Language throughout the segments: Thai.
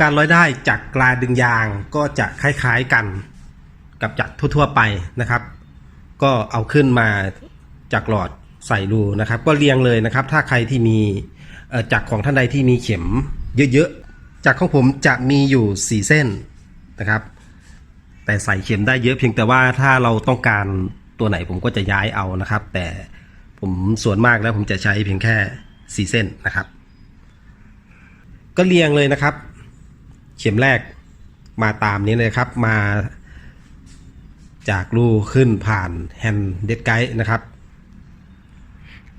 การร้อยได้จากกลาดึงยางก็จะคล้ายๆกันกับจักรทั่วๆไปนะครับ ก็เอาขึ้นมาจากหลอดใส่รูนะครับ ก็เรียงเลยนะครับ ถ้าใครที่มีจักรของท่านใดที่มีเข็มเยอะๆจักรของผมจะมีอยู่ 4 เส้นนะครับ แต่ใส่เข็มได้เยอะเพียงแต่ว่าถ้าเราต้องการตัวไหนผมก็จะย้ายเอานะครับ แต่ผมส่วนมากแล้วผมจะใช้เพียงแค่ 4 เส้นนะครับ ก็เรียงเลยนะครับ เข็มแรกมาตามนี้เลยครับ มาจากรูขึ้นผ่านแฮนด์เดดไกด์นะครับ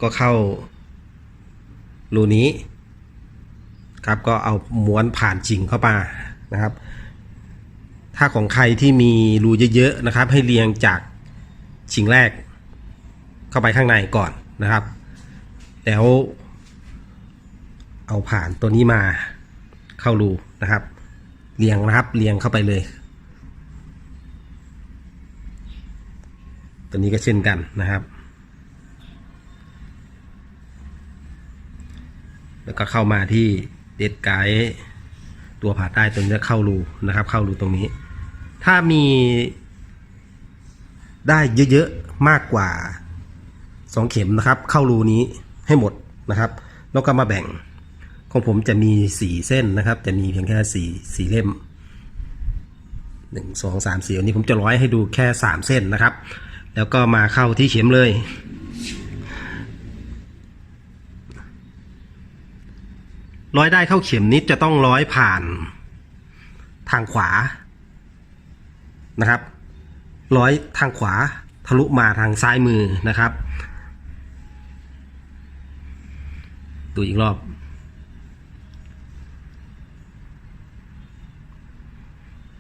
ก็เข้ารูนี้ครับก็เอาม้วนผ่านจริงเข้ามานะครับ ถ้าของใครที่มีรูเยอะๆนะครับ ให้เรียงจากชิงแรก เข้าไปข้างในก่อนนะครับ แล้วเอาผ่านตัวนี้มาเข้ารูนะครับ เรียงนะครับเรียงเข้าไปเลย ตัวนี้ก็เช่นกันนะครับ แล้วก็เข้ามาที่เด็ดไกด์ตัวผ่าใต้ตัวนี้จะเข้ารูนะครับ เข้ารูตรงนี้ ถ้ามีได้เยอะๆมากกว่า 2 เข็มนะครับ เข้ารูนี้ให้หมดนะครับ แล้วก็มาแบ่ง ของผมจะมีสี่เส้นนะครับ จะมีเพียงแค่สี่สี่เล่มหนึ่งสองสามสี่อันนี้ผมจะร้อยให้ดูแค่สามเส้นนะครับ แล้วก็มาเข้าที่เข็มเลย ร้อยได้เข้าเข็มนี้จะต้องร้อยผ่านทางขวานะครับ ร้อยทางขวาทะลุมาทางซ้ายมือนะครับ ดูอีกรอบ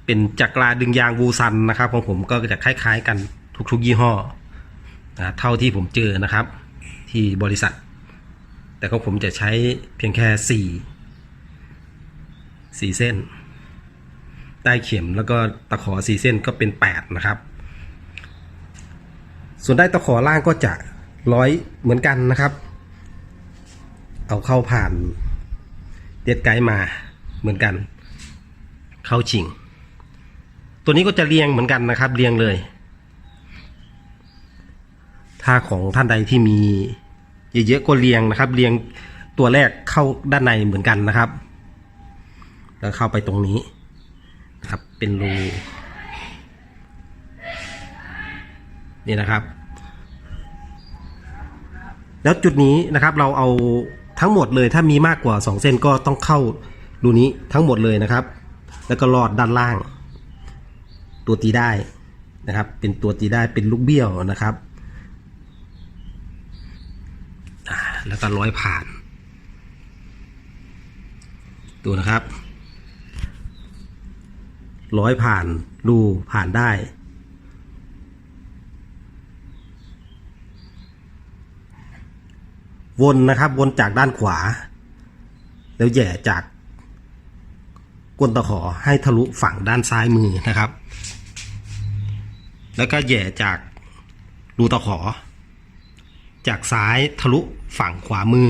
เป็นจักราดึงยางวูซันนะครับของผมก็จะคล้ายๆกันทุกๆยี่ห้อนะเท่าที่ผมเจอนะครับ ที่บริษัท แต่ของผมจะใช้เพียงแค่สี่สี่เส้น ใต้เข็มแล้วก็ตะขอสี่เส้นก็เป็นแปดนะครับ ส่วนได้ตะขอล่างก็จะร้อยเหมือนกันนะครับ เอาเข้าผ่านเด็ดไกด์มาเหมือนกัน เข้าชิง ตัวนี้ก็จะเรียงเหมือนกันนะครับ เรียงเลย ถ้าของท่านใดที่มีเยอะๆก็เรียงนะครับ เรียงตัวแรกเข้าด้านในเหมือนกันนะครับ แล้วเข้าไปตรงนี้นะครับ เป็นรูนี่นะครับ แล้วจุดนี้นะครับเราเอาทั้งหมดเลยถ้ามีมากกว่า 2 เส้นก็ต้องเข้ารูนี้ทั้งหมดเลยนะครับ แล้วก็ลอดด้านล่าง ตัวตีได้นะครับ เป็นตัวตีได้เป็นลูกเบี้ยวนะครับ แล้วก็ร้อยผ่าน ดูนะครับ ร้อยผ่านรูผ่านได้วนนะครับวนจากด้านขวา แล้วแย่จากก้นตะขอให้ทะลุฝั่งด้านซ้ายมือนะครับ แล้วก็แย่จากรูตะขอ จากซ้ายทะลุฝั่งขวามือ